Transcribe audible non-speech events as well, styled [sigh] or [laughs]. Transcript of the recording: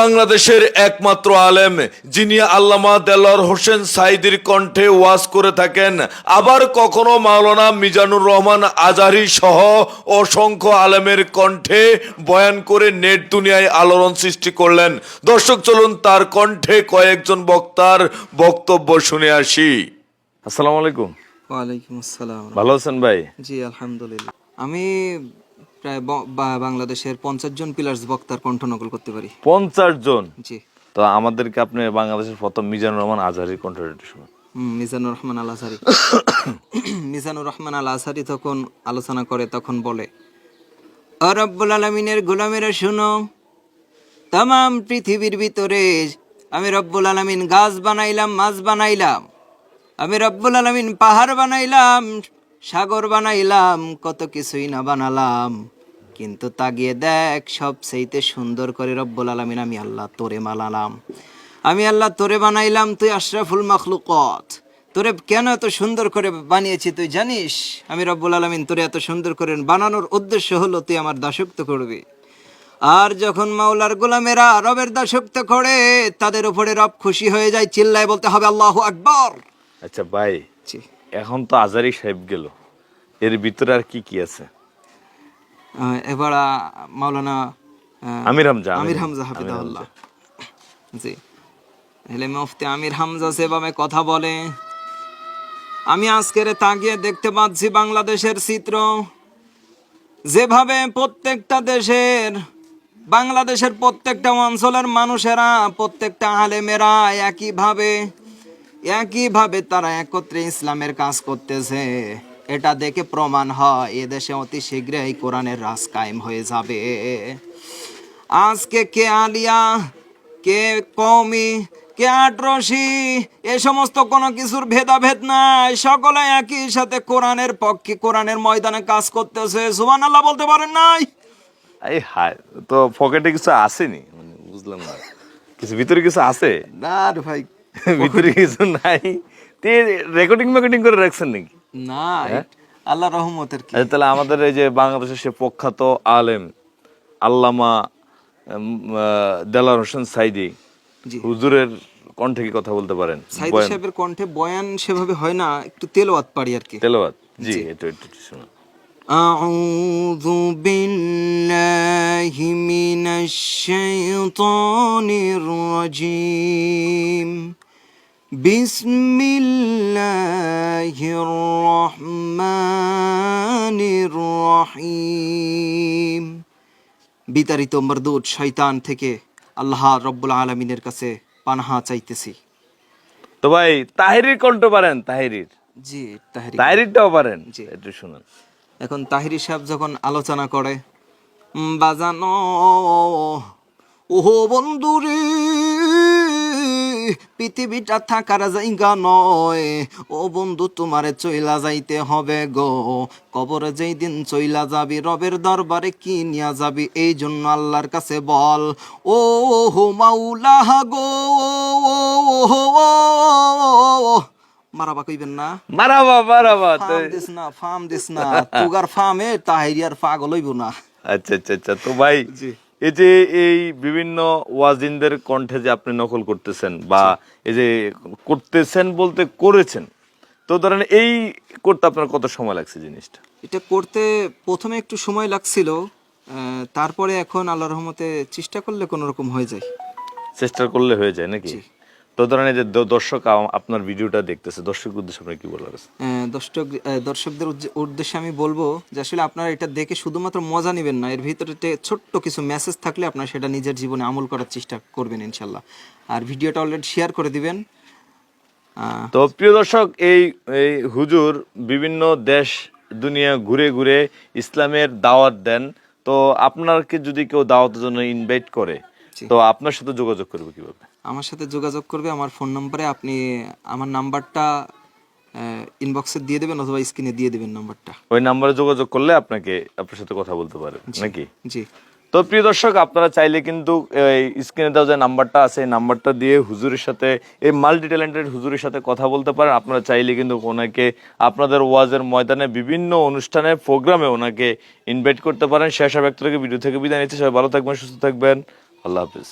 বাংলাদেশের একমাত্র আলেম যিনি আল্লামা দেলোয়ার হোসেন সাইদির কণ্ঠে ওয়াজ করে থাকেন। আবার কখনো মাওলানা মিজানুর রহমান আজারি সহ অসংখ্য আলেমের কণ্ঠে বয়ান করে নেট দুনিয়ায় আলোড়ন সৃষ্টি করলেন। দর্শক চলুন তার কণ্ঠে কয়েকজন বক্তার বক্তব্য শুনে আসি। আসসালামু আলাইকুম। ওয়ালাইকুম আসসালাম। ভালো আছেন ভাই? জি আলহামদুলিল্লাহ। আমি প্রায় বাংলাদেশের পঞ্চাশ জন পিলার্স বক্তার কণ্ঠ নকল করতে পারি। পঞ্চাশ জন? জি। তো আমাদেরকে আপনি বাংলাদেশের প্রথম মিজানুর রহমান আজহারির কণ্ঠটা একটু শুনুন। মিজানুর রহমান আল আজহারি [coughs] মিজানুর রহমান আল আজহারি তখন আলোচনা করে তখন বলে "ও রব্বুল আলমিনের গোলামেরা শুনো তাম পৃথিবীর ভিতরে আমি রব্বুল আলমিন গাছ বানাইলাম মাছ বানাইলাম আমি রব্বুল আলমিন পাহাড় বানাইলাম সাগর বানাইলাম কত কিছুই না বানালাম। কিন্তু তাগিয়ে দেখ সব সেইতে সুন্দর করে রব্বুল আলমিন আমি আল্লাহ তোরে মালালাম আমি আল্লাহ তোরে বানাইলাম তুই আশরাফুল মাখলুকত। তোরে কেন এত সুন্দর করে বানিয়েছি তুই জানিস? আমি রব্বুল আলমিন তোরে এত সুন্দর করে বানানোর উদ্দেশ্য হলো তুই আমার দাসত্ব করবি। আর যখন মাওলার গোলামেরা রবের দাসত্ব করে তাদের উপরে রব খুশি হয়ে যায় চিল্লায় বলতে হবে আল্লাহ আকবর। আচ্ছা ভাই। জি। এখন তো আজারি সাহেব গেল। এর ভিতরে আর কি কি আছে? এবার মাওলানা আমির হামজা আমির হামজা হাফিদাহুল্লাহ জি। হেলে মুফতি আমির হামজা সেভাবে কথা বলে। আমি আজকের তাকিয়ে দেখতে পাচ্ছি বাংলাদেশের চিত্র। যেভাবে প্রত্যেকটা দেশের বাংলাদেশের প্রত্যেকটা অঞ্চলের মানুষেরা প্রত্যেকটা আলেমেরা একইভাবে একইভাবে তারা একত্রে ইসলামের কাজ করতেছে। এটা দেখে প্রমাণ হয় এ দেশে অতি শীঘ্রই কোরআনের রাজ কায়েম হয়ে যাবে। আজকে কে আলিয়া কে কমি কে আটরসি এ সমস্ত কোনো কিছুর ভেদাভেদ নাই। সকলে একই সাথে কোরআনের পক্ষে কোরআনের ময়দানে কাজ করতেছে। সুবান আল্লাহ বলতে পারেন নাই? এই হায় তো পকেটে কিছু আসেনি? মানে বুঝলাম না। কিছু ভিতরে কিছু আছে? না ভাই [laughs] ভিতরে কিছু নাই তে রেকর্ডিং মেকর্ডিং করে রাখছেন নাকি না আল্লাহ রহমতের কি আচ্ছা তাহলে আমাদের এই যে বাংলাদেশের সে প্রখ্যাত আলেম আল্লামা উম, আহ, দেলার হোসেন সাইদি জি। হুজুরের কণ্ঠে কি কথা বলতে পারেন সাইদ সাহেবের কণ্ঠে বয়ান সেভাবে হয় না একটু তেলাওয়াত পারি আর কি তেলাওয়াত জি একটু একটু একটু শুনুন أعوذ بالله من الشيطان الرجيم بسم الله الرحمن الرحيم বিতাড়িত মরদুদ শয়তান থেকে আল্লাহ রব্বুল আলমিনের কাছে পানাহা চাইতেছি তো ভাই তাহিরির কণ্ঠ পারেন তাহিরির জি তাহরি তাহিরিরটাও পারেন জি। একটু শুনুন এখন তাহিরি সাহেব যখন আলোচনা করে উম, বাজানো ওহো বন্ধুরে পৃথিবীটা থাকার জায়গা নয়। ও বন্ধু তোমারে চইলা যাইতে হবে গো। কবরে যেই দিন চইলা যাবি রবের দরবারে কি নিয়া যাবি এই জন্য আল্লাহর কাছে বল। ও হো গো মারাবা কইবেন না? মারাবা মারাবা ফার্ম দিস না ফার্ম দিস না। তুগার ফার্মে তাহিরিয়ার পাগল হইব না। আচ্ছা আচ্ছা আচ্ছা তো ভাই এই যে এই বিভিন্ন ওয়াজিনদের কণ্ঠে যে আপনি নকল করতেছেন বা এই যে করতেছেন বলতে করেছেন তো ধরেন এই করতে আপনার কত সময় লাগছে জিনিসটা? এটা করতে প্রথমে একটু সময় লাগছিল তারপরে এখন আল্লাহ রহমতে চেষ্টা করলে কোনো রকম হয়ে যায়। চেষ্টা করলে হয়ে যায় নাকি? তো ধরেন যে দর্শক আপনার ভিডিওটা দেখতেছে দর্শক উদ্দেশ্যে আপনার কি বলার আছে? দর্শক দর্শকদের উদ্দেশ্যে আমি বলব যে আসলে আপনারা এটা দেখে শুধুমাত্র মজা নেবেন না এর ভিতরে ছোট্ট কিছু মেসেজ থাকলে আপনারা সেটা নিজের জীবনে আমল করার চেষ্টা করবেন ইনশাল্লাহ। আর ভিডিওটা অলরেডি শেয়ার করে দিবেন। তো প্রিয় দর্শক এই এই হুজুর বিভিন্ন দেশ দুনিয়া ঘুরে ঘুরে ইসলামের দাওয়াত দেন। তো আপনাকে যদি কেউ দাওয়াতের জন্য ইনভাইট করে তো আপনার সাথে যোগাযোগ করবে কীভাবে? আমার সাথে যোগাযোগ করবে আমার ফোন নম্বরে আপনি আমার নাম্বারটা ইনবক্সে দিয়ে দেবেন অথবা স্ক্রিনে দিয়ে দেবেন নাম্বারটা ওই নাম্বারে যোগাযোগ করলে আপনাকে আপনার সাথে কথা বলতে পারে নাকি? জি। তো প্রিয় দর্শক আপনারা চাইলে কিন্তু এই স্ক্রিনে দেওয়া যে নাম্বারটা আছে এই নাম্বারটা দিয়ে হুজুরের সাথে এই মাল্টি ট্যালেন্টেড হুজুরের সাথে কথা বলতে পারেন। আপনারা চাইলে কিন্তু ওনাকে আপনাদের ওয়াজের ময়দানে বিভিন্ন অনুষ্ঠানে প্রোগ্রামে ওনাকে ইনভাইট করতে পারেন। শেষ ব্যক্ত থেকে ভিডিও থেকে বিদায় নিচ্ছে। সবাই ভালো থাকবেন সুস্থ থাকবেন। আল্লাহ হাফিজ।